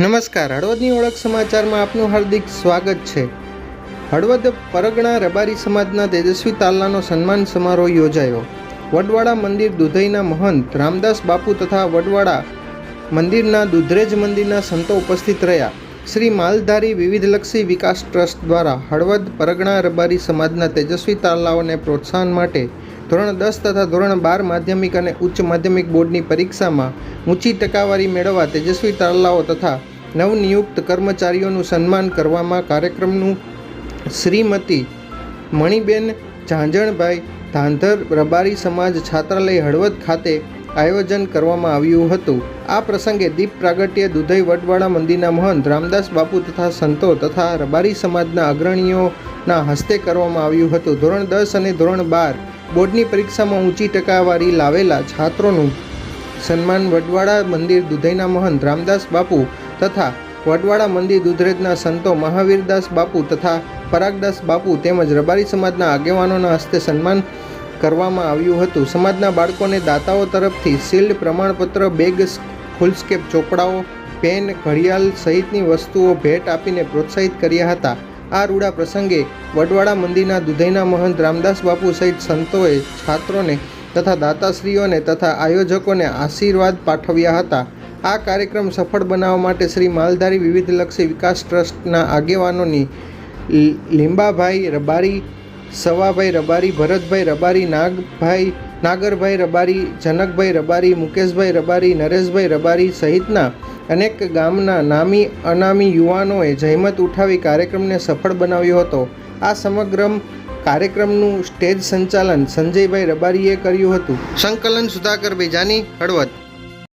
નમસ્કાર, હળવદની ઓળખ સમાચારમાં આપનું હાર્દિક સ્વાગત છે. હળવદ પરગણા રબારી સમાજના તેજસ્વી તાલલાનો સન્માન સમારોહ યોજાયો. વડવાડા મંદિર દુધઈના મહંત રામદાસ બાપુ તથા વડવાડા મંદિરના દુધરેજ મંદિરના સંતો ઉપસ્થિત રહ્યા. શ્રી માલધારી વિવિધલક્ષી વિકાસ ટ્રસ્ટ દ્વારા હળવદ પરગણા રબારી સમાજના તેજસ્વી તાલાઓને પ્રોત્સાહન માટે ધોરણ દસ તથા ધોરણ બાર માધ્યમિક અને ઉચ્ચ માધ્યમિક બોર્ડની પરીક્ષામાં ઊંચી ટકાવારી મેળવવા તેજસ્વી તાલલાઓ તથા નવનિયુક્ત કર્મચારીઓનું સન્માન કરવામાં કાર્યક્રમનું શ્રીમતી મણિબેન ઝાંઝણભાઈ ધાંધર રબારી સમાજ છાત્રાલય હળવદ ખાતે આયોજન કરવામાં આવ્યું હતું. આ પ્રસંગે દીપ પ્રાગટ્ય, દુધઈ વડવાડા મંદિરના મહંત રામદાસ બાપુ તથા સંતો તથા રબારી સમાજના અગ્રણીઓના હસ્તે કરવામાં આવ્યું હતું. ધોરણ દસ અને ધોરણ બાર બોર્ડની પરીક્ષામાં ઊંચી ટકાવારી લાવેલા છાત્રોનું સન્માન વડવાડા મંદિર દુધઈના મહંત રામદાસ બાપુ તથા વડવાડા મંદિર દુધરેજના સંતો મહાવીરદાસ બાપુ તથા પરાગદાસ બાપુ તેમજ રબારી સમાજના આગેવાનોના હસ્તે સન્માન કરવામાં આવ્યું હતું. સમાજના બાળકોને દાતાઓ તરફથી શિલ્ડ, પ્રમાણપત્ર, બેગ, ફૂલસ્કેપ, ચોપડાઓ, પેન, ઘડિયાળ સહિતની વસ્તુઓ ભેટ આપીને પ્રોત્સાહિત કર્યા હતા. આ રૂડા પ્રસંગે વડવાડા મંદિરના દુધઈના મહંત રામદાસ બાપુ સહિત સંતોએ છાત્રોને તથા દાતાશ્રીઓને તથા આયોજકોને આશીર્વાદ પાઠવ્યા હતા. આ કાર્યક્રમ સફળ બનાવવા માટે શ્રી માલધારી વિવિધલક્ષી વિકાસ ટ્રસ્ટના આગેવાનોની લીંબાભાઈ રબારી, સવાભાઈ રબારી, ભરતભાઈ રબારી, નાગભાઈ, નાગરભાઈ રબારી, જનકભાઈ રબારી, મુકેશભાઈ રબારી, નરેશભાઈ રબારી સહિતના અનેક ગામના નામી અનામી યુવાનોએ જહેમત ઉઠાવી કાર્યક્રમને સફળ બનાવ્યો હતો. આ સમગ્ર કાર્યક્રમનું સ્ટેજ સંચાલન સંજયભાઈ રબારીએ કર્યું હતું. સંકલન સુધાકર બેજાની હળવદ.